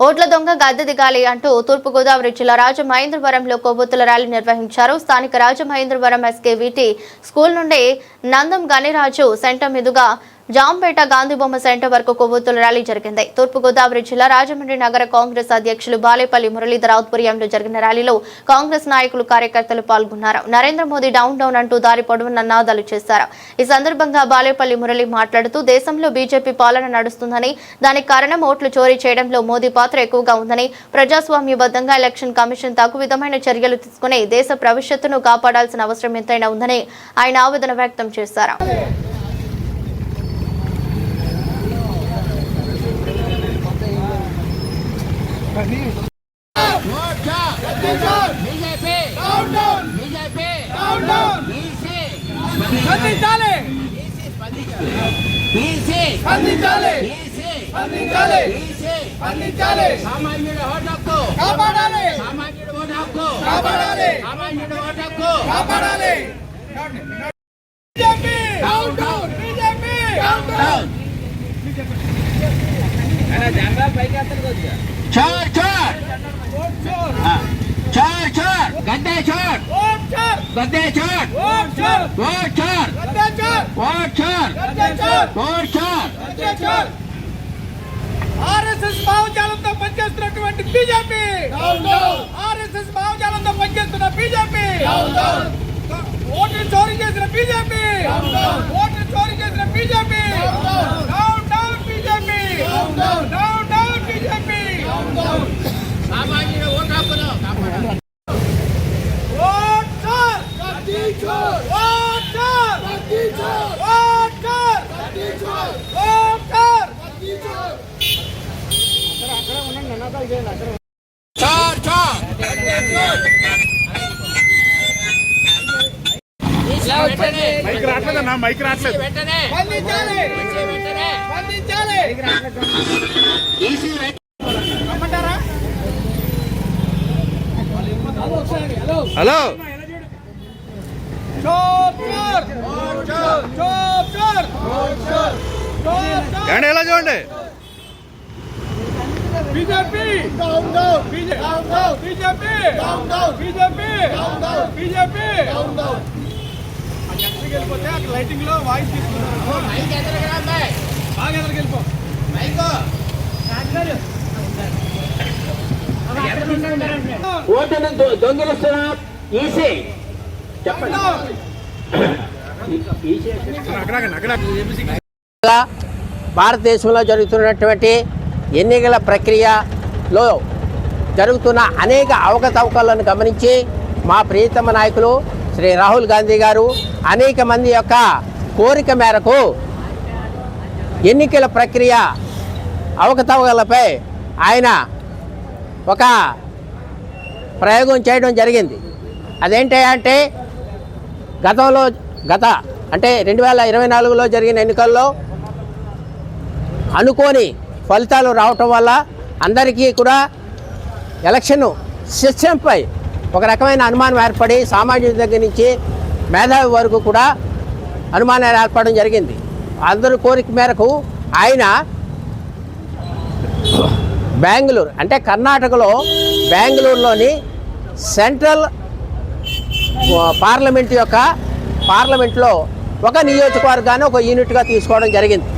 ఓట్ల దొంగ గద్దె దిగాలి అంటూ తూర్పుగోదావరి జిల్లా రాజమహేంద్రవరంలో కొవ్వొత్తుల ర్యాలీ నిర్వహించారు. స్థానిక రాజమహేంద్రవరం ఎస్కేవిటి స్కూల్ నుండి నందం గణిరాజు సెంటర్ మీదుగా జాంపేట గాంధీబొమ్మ సెంటర్ వరకు కొవ్వొత్తుల ర్యాలీ జరిగింది. తూర్పుగోదావరి జిల్లా రాజమండ్రి నగర కాంగ్రెస్ అధ్యక్షులు బాలేపల్లి మురళీధర్ ఆధ్వర్యంలో జరిగిన ర్యాలీలో కాంగ్రెస్ నాయకులు కార్యకర్తలు పాల్గొన్నారు. నరేంద్ర మోదీ డౌన్ డౌన్ అంటూ దారి పొడవున నినాదాలు చేశారు. ఈ సందర్భంగా బాలేపల్లి మురళి మాట్లాడుతూ దేశంలో బీజేపీ పాలన నడుస్తుందని దానికి కారణం ఓట్లు చోరీ చేయడంలో మోదీ పాత్ర ఎక్కువగా ఉందని ప్రజాస్వామ్యబద్ధంగా ఎలక్షన్ కమిషన్ తగు విధమైన చర్యలు తీసుకుని దేశ భవిష్యత్తును కాపాడాల్సిన అవసరం ఎంతైనా ఉందని ఆయన ఆవేదన వ్యక్తం చేశారు బీజేపీ బీజేపీ బీసీ స్పందించాలి. స్పందించాలి. స్పందించాలి. స్పందించాలి. సామాన్యుడి ఓటు హక్కు కాపాడాలి. సామాన్యుడి ఓటు హక్కు కాపాడాలి. సామాన్యుడి ఓటు హక్కు కాపాడాలి. BJP down down BJP down down చోర్ చోర్. చోర్ చోర్. గద్దే చోర్ ఓట్ చోర్ గద్దే చోర్ ఓట్ చోర్ ఓట్ చోర్ గద్దే చోర్ ఓట్ చోర్ గద్దే చోర్ ఓట్ చోర్ గద్దే చోర్ ఆర్ఎస్ఎస్ భావజాలంతో పనిచేస్తున్నటువంటి బీజేపీ। ఆర్ఎస్ఎస్ భావజాలంతో పనిచేస్తున్న బీజేపీ ఓట్లు చోరీ చేసిన బీజేపీ। ఓట్లు చోరీ చేసిన BJP down down BJP down down BJP సామాన్యుడి ఓటు హక్కును కాపాడాలి ఓట్ చోర్ ఓట్ చోర్ ఓట్ చోర్ ఓట్ చోర్ చోర్ చోర్ నా మైక్ రావట్లేదు హలో చోర్ ఎలా చూడండి బీజేపీ! బీజేపీ! బీజేపీ! బీజేపీ! ఎక్కడికి వెళ్ళిపోతే అక్కడ లైటింగ్లో వాయిస్ తీసుకుంటారు. మైక్ ఎదురుగా రండి. బాగా ఎదురుకి వెళ్ళిపో. మైక్ ఓటును దొంగిలిస్తున్న ఈసీ. చెప్పండి. భారతదేశంలో జరుగుతున్నటువంటి ఎన్నికల ప్రక్రియలో జరుగుతున్న అనేక అవకతవకలను గమనించి మా ప్రియతమ నాయకులు శ్రీ రాహుల్ గాంధీ గారు అనేక మంది యొక్క కోరిక మేరకు ఎన్నికల ప్రక్రియ అవకతవకలపై ఆయన ఒక ప్రయోగం చేయడం జరిగింది. అదేంటి అంటే గతంలో గత అంటే రెండు వేల ఇరవై నాలుగులో జరిగిన ఎన్నికల్లో అనుకోని ఫలితాలు రావటం వల్ల అందరికీ కూడా ఎలక్షన్ సిస్టంపై ఒక రకమైన అనుమానం ఏర్పడి సామాజిక దగ్గర నుంచి మేధావి వరకు కూడా అనుమానాలు ఏర్పడడం జరిగింది. అందరి కోరిక మేరకు ఆయన బెంగళూరు అంటే కర్ణాటకలో బెంగళూరులోని సెంట్రల్ పార్లమెంట్ యొక్క పార్లమెంట్లో ఒక నియోజకవర్గాన్ని ఒక యూనిట్గా తీసుకోవడం జరిగింది.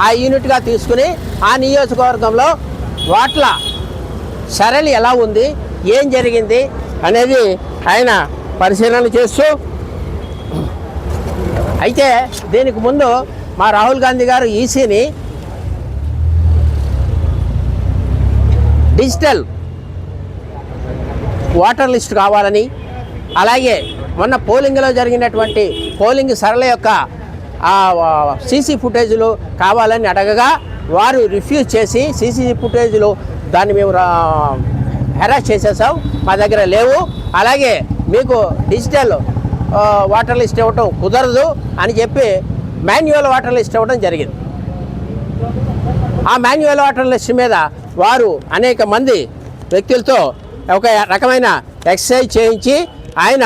ఆ యూనిట్గా తీసుకుని ఆ నియోజకవర్గంలో వాట్ల సరళి ఎలా ఉంది ఏం జరిగింది అనేది ఆయన పరిశీలన చేస్తూ అయితే దీనికి ముందు మా రాహుల్ గాంధీ గారు ఈసీని డిజిటల్ ఓటర్ లిస్ట్ కావాలని అలాగే మొన్న పోలింగ్లో జరిగినటువంటి పోలింగ్ సరళ యొక్క సీసీ ఫుటేజ్లు కావాలని అడగగా వారు రిఫ్యూజ్ చేసి సీసీ ఫుటేజ్లు దాన్ని మేము హెరాస్ చేసేసాం మా దగ్గర లేవు. అలాగే మీకు డిజిటల్ వాటర్ లిస్ట్ ఇవ్వటం కుదరదు అని చెప్పి మాన్యువల్ వాటర్ లిస్ట్ ఇవ్వడం జరిగింది. ఆ మాన్యువల్ వాటర్ లిస్ట్ మీద వారు అనేక మంది వ్యక్తులతో ఒక రకమైన ఎక్సర్సైజ్ చేయించి ఆయన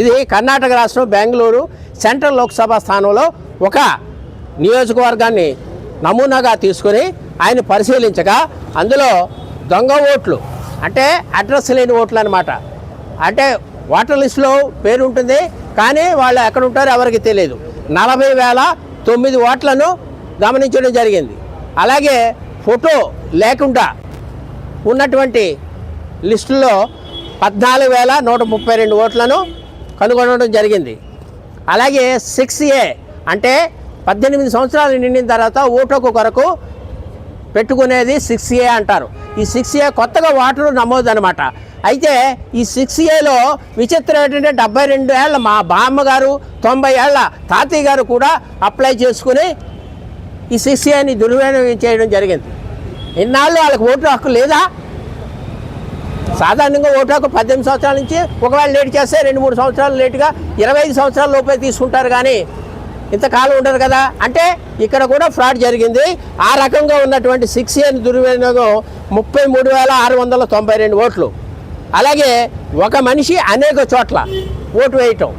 ఇది కర్ణాటక రాష్ట్రం బెంగళూరు సెంట్రల్ లోక్సభ స్థానంలో ఒక నియోజకవర్గాన్ని నమూనాగా తీసుకొని ఆయన పరిశీలించగా అందులో దొంగ ఓట్లు అంటే అడ్రస్ లేని ఓట్లు అనమాట అంటే ఓటర్ లిస్టులో పేరు ఉంటుంది కానీ వాళ్ళు ఎక్కడ ఉంటారో ఎవరికి తెలియదు. నలభై వేల తొమ్మిది ఓట్లను గమనించడం జరిగింది. అలాగే ఫోటో లేకుండా ఉన్నటువంటి లిస్టులో పద్నాలుగు వేల నూట ముప్పై రెండు ఓట్లను కనుగొనడం జరిగింది. అలాగే సిక్స్ ఏ అంటే పద్దెనిమిది సంవత్సరాలు నిండిన తర్వాత ఓటుకు కొరకు పెట్టుకునేది సిక్స్ ఏ అంటారు. ఈ సిక్స్ ఏ కొత్తగా ఓటరు నమోదు అనమాట అయితే ఈ సిక్స్ ఏలో విచిత్రం ఏంటంటే డెబ్బై రెండు ఏళ్ళ మా బామ్మ గారు తొంభై ఏళ్ళ తాతయ్య గారు కూడా అప్లై చేసుకుని ఈ సిక్స్ ఏని దుర్వినియోగం చేయడం జరిగింది. ఇన్నాళ్ళు వాళ్ళకి ఓటు హక్కు లేదా? సాధారణంగా ఓటు పద్దెనిమిది సంవత్సరాల నుంచి ఒకవేళ లేట్ చేస్తే రెండు మూడు సంవత్సరాలు లేటుగా ఇరవై ఐదు సంవత్సరాల లోపే తీసుకుంటారు కానీ ఇంతకాలం ఉండరు కదా. అంటే ఇక్కడ కూడా ఫ్రాడ్ జరిగింది. ఆ రకంగా ఉన్నటువంటి సిక్స్ ఇయర్ దుర్వినియోగం ముప్పై మూడు వేల ఆరు వందల తొంభై రెండు ఓట్లు. అలాగే ఒక మనిషి అనేక చోట్ల ఓటు వేయటం.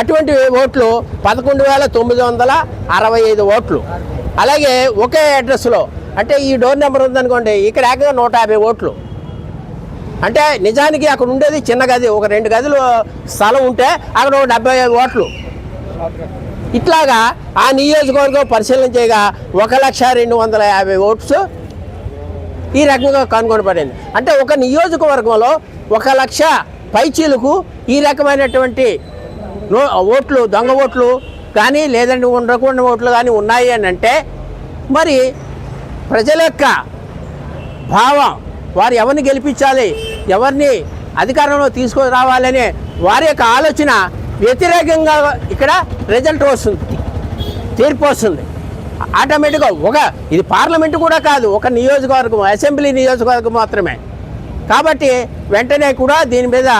అటువంటి ఓట్లు పదకొండు వేల తొమ్మిది వందల అరవై ఐదు ఓట్లు. అలాగే ఒకే అడ్రస్లో అంటే ఈ డోర్ నెంబర్ ఉందనుకోండి ఇక్కడ ఏకంగా నూట యాభై ఓట్లు. అంటే నిజానికి అక్కడ ఉండేది చిన్న గది ఒక రెండు గదులు స్థలం ఉంటే అక్కడ ఒక డెబ్బై ఐదు ఓట్లు. ఇట్లాగా ఆ నియోజకవర్గం పరిశీలన చేయగా ఒక లక్ష రెండు వందల యాభై ఓట్స్ ఈ రకంగా కనుగొనబడింది. అంటే ఒక నియోజకవర్గంలో ఒక లక్ష పైచీలకు ఈ రకమైనటువంటి ఓట్లు దొంగ ఓట్లు కానీ లేదంటే ఉండకుండా ఓట్లు కానీ ఉన్నాయి అని అంటే మరి ప్రజల యొక్క భావం వారు ఎవరిని గెలిపించాలి ఎవరిని అధికారంలో తీసుకురావాలనే వారి యొక్క ఆలోచన వ్యతిరేకంగా ఇక్కడ రిజల్ట్ వస్తుంది తీర్పు వస్తుంది. ఆటోమేటిక్గా ఒక ఇది పార్లమెంటు కూడా కాదు ఒక నియోజకవర్గం అసెంబ్లీ నియోజకవర్గం మాత్రమే. కాబట్టి వెంటనే కూడా దీని మీద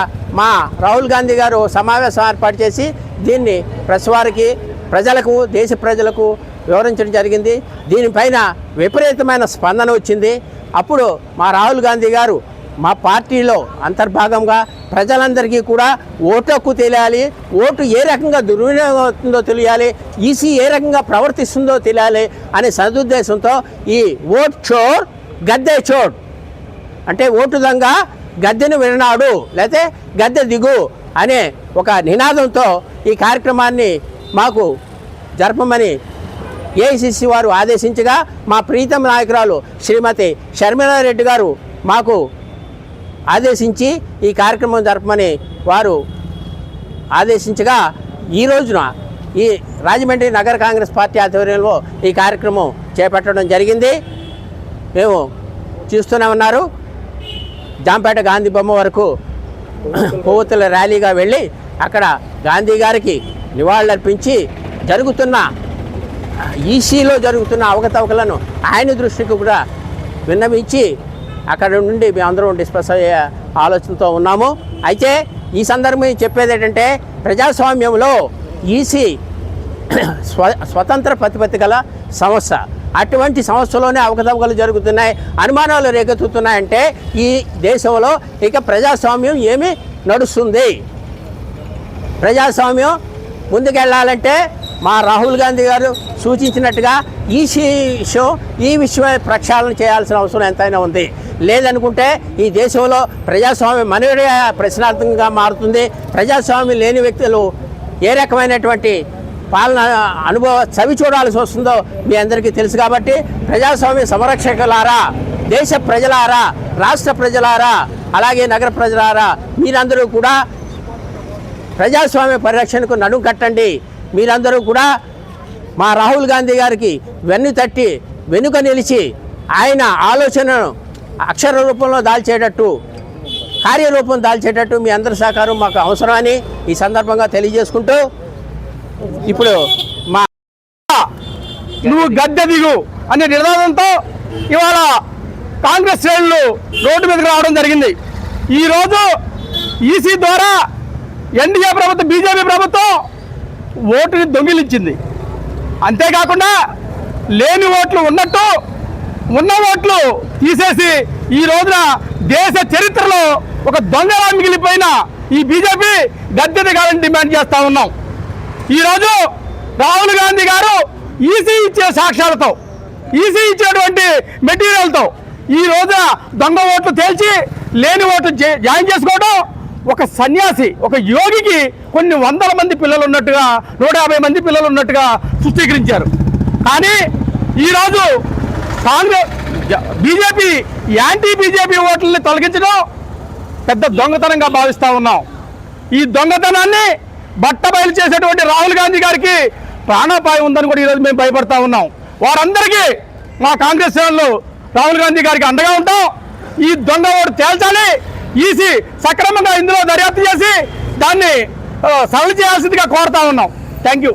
మా రాహుల్ గాంధీ గారు సమావేశం ఏర్పాటు చేసి దీన్ని ప్రెస్ వారికి ప్రజలకు దేశ ప్రజలకు వివరించడం జరిగింది. దీనిపైన విపరీతమైన స్పందన వచ్చింది. అప్పుడు మా రాహుల్ గాంధీ గారు మా పార్టీలో అంతర్భాగంగా ప్రజలందరికీ కూడా ఓటు హక్కు తెలియాలి. ఓటు ఏ రకంగా దుర్వినియోగం అవుతుందో తెలియాలి. ఈసీ ఏ రకంగా ప్రవర్తిస్తుందో తెలియాలి అనే సదుద్దేశంతో ఈ ఓట్ చోర్ గద్దె చోర్. అంటే ఓటు దొంగ గద్దెను విననాడు లేకపోతే గద్దె దిగు అనే ఒక నినాదంతో ఈ కార్యక్రమాన్ని మాకు జరపమని ఏఐసిసి వారు ఆదేశించగా మా ప్రీతం నాయకురాలు శ్రీమతి షర్మిలారెడ్డి గారు మాకు ఆదేశించి ఈ కార్యక్రమం జరపమని వారు ఆదేశించగా ఈ రోజున ఈ రాజమండ్రి నగర కాంగ్రెస్ పార్టీ ఆధ్వర్యంలో ఈ కార్యక్రమం చేపట్టడం జరిగింది. మేము చూస్తూనే ఉన్నారు. జాంపేట గాంధీ బొమ్మ వరకు కొవ్వొత్తుల ర్యాలీగా వెళ్ళి అక్కడ గాంధీ గారికి నివాళులర్పించి జరుగుతున్న ఈసీలో జరుగుతున్న అవకతవకలను ఆయన దృష్టికి కూడా విన్నవించి అక్కడ నుండి మేమందరం డిస్కస్ అయ్యే ఆలోచనతో ఉన్నాము. అయితే ఈ సందర్భం చెప్పేది ఏంటంటే ప్రజాస్వామ్యంలో ఈసీ స్వ స్వతంత్ర ప్రతిపత్తి గల సంస్థ. అటువంటి సంస్థలోనే అవకతవకలు జరుగుతున్నాయి అనుమానాలు రేకెత్తుతున్నాయంటే ఈ దేశంలో ఇక ప్రజాస్వామ్యం ఏమి నడుస్తుంది. ప్రజాస్వామ్యం ముందుకెళ్ళాలంటే మా రాహుల్ గాంధీ గారు సూచించినట్టుగా ఈ విషయం ఈ విషయమై ప్రక్షాళన చేయాల్సిన అవసరం ఎంతైనా ఉంది. లేదనుకుంటే ఈ దేశంలో ప్రజాస్వామ్యం మనడే ప్రశ్నార్థంగా మారుతుంది. ప్రజాస్వామ్యం లేని వ్యక్తులు ఏ రకమైనటువంటి పాలన అనుభవ చవి చూడాల్సి వస్తుందో మీ అందరికీ తెలుసు కాబట్టి ప్రజాస్వామ్య సంరక్షకులారా దేశ ప్రజలారా రాష్ట్ర ప్రజలారా అలాగే నగర ప్రజలారా మీరందరూ కూడా ప్రజాస్వామ్య పరిరక్షణకు నడుం కట్టండి. మీరందరూ కూడా మా రాహుల్ గాంధీ గారికి వెన్ను తట్టి వెనుక నిలిచి ఆయన ఆలోచనను అక్షర రూపంలో దాల్చేటట్టు కార్యరూపం దాల్చేటట్టు మీ అందరి సహకారం మాకు అవసరమని ఈ సందర్భంగా తెలియజేసుకుంటూ ఇప్పుడు మా నువ్వు గద్దె దిగు అనే నినాదంతో ఇవాళ కాంగ్రెస్ శ్రేణులు రోడ్డు మీదకి రావడం జరిగింది. ఈరోజు ఈసీ ద్వారా ఎన్డీఏ ప్రభుత్వం బీజేపీ ప్రభుత్వం ఓటుని దొంగిలించింది. అంతేకాకుండా లేని ఓట్లు ఉన్నట్టు ఉన్న ఓట్లు తీసేసి ఈ రోజున దేశ చరిత్రలో ఒక దొంగలా మిగిలిపోయిన ఈ బీజేపీ గద్దె దిగాలని డిమాండ్ చేస్తూ ఉన్నాం. ఈరోజు రాహుల్ గాంధీ గారు ఈసీ ఇచ్చే సాక్ష్యాలతో ఈసీ ఇచ్చేటువంటి మెటీరియల్తో ఈ రోజున దొంగ ఓట్లు తేల్చి లేని ఓట్లు జాయిన్ చేసుకోవడం ఒక సన్యాసి ఒక యోగికి కొన్ని వందల మంది పిల్లలు ఉన్నట్టుగా నూట యాభై మంది పిల్లలు ఉన్నట్టుగా సృష్టీకరించారు. కానీ ఈరోజు కాంగ్రెస్ బీజేపీ యాంటీ బీజేపీ ఓట్లని తొలగించడం పెద్ద దొంగతనంగా భావిస్తూ ఉన్నాం. ఈ దొంగతనాన్ని బట్టబయలు చేసేటువంటి రాహుల్ గాంధీ గారికి ప్రాణాపాయం ఉందని కూడా ఈరోజు మేము భయపడతా ఉన్నాం. వారందరికీ మా కాంగ్రెస్ వాళ్ళు రాహుల్ గాంధీ గారికి అండగా ఉంటాం. ఈ దొంగ ఓటు తేల్చాలి. ఈసీ సక్రమంగా ఇందులో దర్యాప్తు చేసి దాన్ని సరళ చేయాల్సిందిగా కోరుతా ఉన్నాం. Thank you